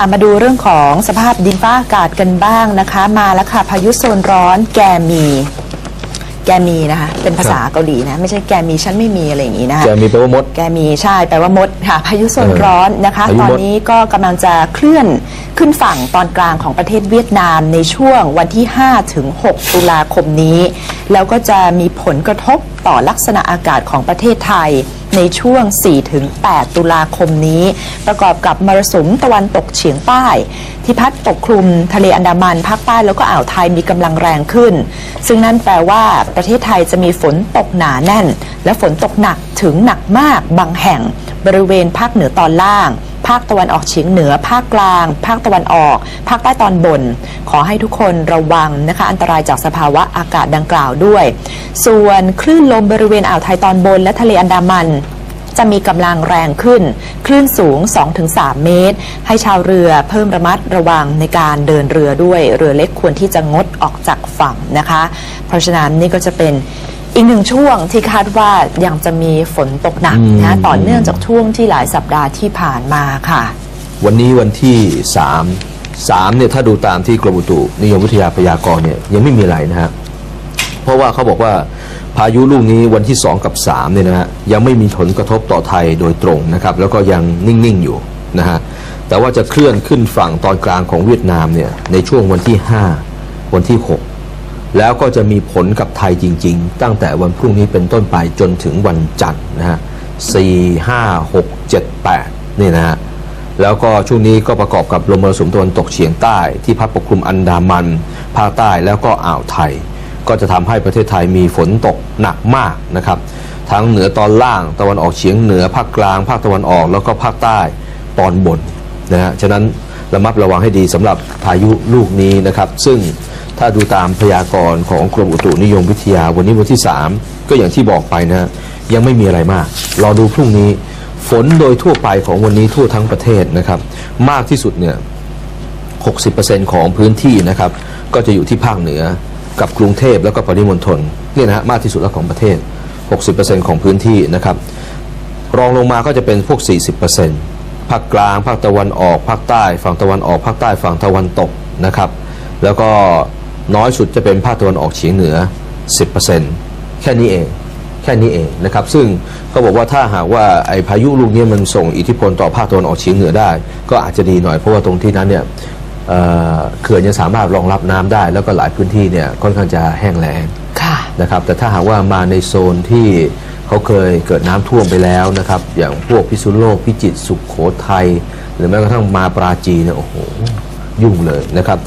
อะมาดูเรื่องของสภาพดินฟ้าอากาศกันบ้างนะคะ มาแล้วค่ะพายุโซนร้อนแกมี แกมีนะคะ เป็นภาษาเกาหลีนะ ไม่ใช่แกมีฉันไม่มีอะไรอย่างนี้นะคะแกมีแปลว่ามด แกมีใช่แปลว่ามดค่ะ พายุโซนร้อนนะคะพายุตมอดนนี้ก็กำลังจะเคลื่อนขึ้นฝั่งตอนกลางของประเทศเวียดนามในช่วงวันที่ 5 ถึง 6 ตุลาคมนี้ แล้วก็จะมีผลกระทบต่อลักษณะอากาศของประเทศไทย ในช่วง4ถึง8ตุลาคมนี้ ประกอบกับมรสุมตะวันตกเฉียงใต้ ที่พัดปกคลุมทะเลอันดามันภาคใต้แล้วก็อ่าวไทยมีกำลังแรงขึ้น ซึ่งนั่นแปลว่าประเทศไทยจะมีฝนตกหนาแน่น และฝนตกหนักถึงหนักมากบางแห่งบริเวณภาคเหนือตอนล่าง ภาคตะวันออกเฉียงเหนือ ภาคกลาง ภาคตะวันออก ภาคใต้ตอนบน ขอให้ทุกคนระวังนะคะ อันตรายจากสภาวะอากาศดังกล่าวด้วย ส่วนคลื่นลมบริเวณอ่าวไทยตอนบนและทะเลอันดามันจะมีกำลังแรงขึ้น คลื่นสูง 2-3 เมตร ให้ชาวเรือเพิ่มระมัดระวังในการเดินเรือด้วย เรือเล็กควรที่จะงดออกจากฝั่งนะคะ เพราะฉะนั้นนี่ก็จะเป็น อีกหนึ่งช่วงที่คาดว่ายังจะมีฝนตกหนักนะต่อเนื่องจากช่วงที่หลายสัปดาห์ที่ผ่านมาค่ะ วันนี้วันที่สามสามเนี่ยถ้าดูตามที่กรมอุตุนิยมวิทยาพยากรณ์เนี่ยยังไม่มีอะไรนะฮะเพราะว่าเขาบอกว่าพายุลูกนี้วันที่ 2 กับ3เนี่ยนะฮะยังไม่มีผลกระทบต่อไทยโดยตรงนะครับ แล้วก็ยังนิ่ง ๆ อยู่นะฮะแต่ว่าจะเคลื่อนขึ้นฝั่งตอนกลางของเวียดนามเนี่ยในช่วงวันที่ 5 วันที่ 6 แล้วก็จะมีผลกับไทยจริง ๆ ตั้งแต่วันพรุ่งนี้เป็นต้นไปจนถึงวันจันทร์นะฮะสี่ห้าหกเจ็ดแปดนี่นะฮะแล้วก็ช่วงนี้ก็ประกอบกับลมมรสุมตะวันตกเฉียงใต้ที่พัดปกคลุมอันดามันภาคใต้แล้วก็อ่าวไทย ก็จะทำให้ประเทศไทยมีฝนตกหนักมากนะครับ ทั้งเหนือตอนล่างตะวันออกเฉียงเหนือภาคกลาง ภาคตะวันออกแล้วก็ภาคใต้ตอนบนนะฮะฉะนั้นระมัดระวังให้ดีสำหรับพายุลูกนี้นะครับ ซึ่ง ถ้าดูตามพยากรณ์ของกรมอุตุนิยมวิทยาวันนี้วันที่ 3 ก็อย่างที่บอกไปนะยังไม่มีอะไรมาก รอดูพรุ่งนี้ฝนโดยทั่วไปของวันนี้ทั่วทั้งประเทศนะครับ มากที่สุดเนี่ย 60%ของพื้นที่นะครับ ก็จะอยู่ที่ภาคเหนือกับกรุงเทพแล้วก็ปริมณฑลเนี่ยนะฮะมากที่สุดแล้วของประเทศ 60%ของพื้นที่นะครับ รองลงมาก็จะเป็นพวก 40%ภาคกลาง ภาคตะวันออก ภาคใต้ ฝั่งตะวันออก ภาคใต้ ฝั่งตะวันตกนะครับ แล้วก็ น้อยสุดจะเป็นภาคตะวันออกเฉียงเหนือ 10%แค่นี้เองแค่นี้เองนะครับ ซึ่งเขาบอกว่าถ้าหากว่าไอ้พายุลูกนี้มันส่งอิทธิพลต่อภาคตะวันออกเฉียงเหนือได้ ก็อาจจะดีหน่อยเพราะว่าตรงที่นั้นเนี่ยเอ่อเขื่อนยังสามารถรองรับน้ำได้ แล้วก็หลายพื้นที่เนี่ยค่อนข้างจะแห้งแล้งค่ะนะครับแต่ถ้าหากว่ามาในโซนที่เขาเคยเกิดน้ำท่วมไปแล้วนะครับ อย่างพวกพิษณุโลกพิจิตรสุขโขทัยหรือแม้กระทั่งมาปราจีนเนี่ยโอ้โหยุ่งเลยนะครับ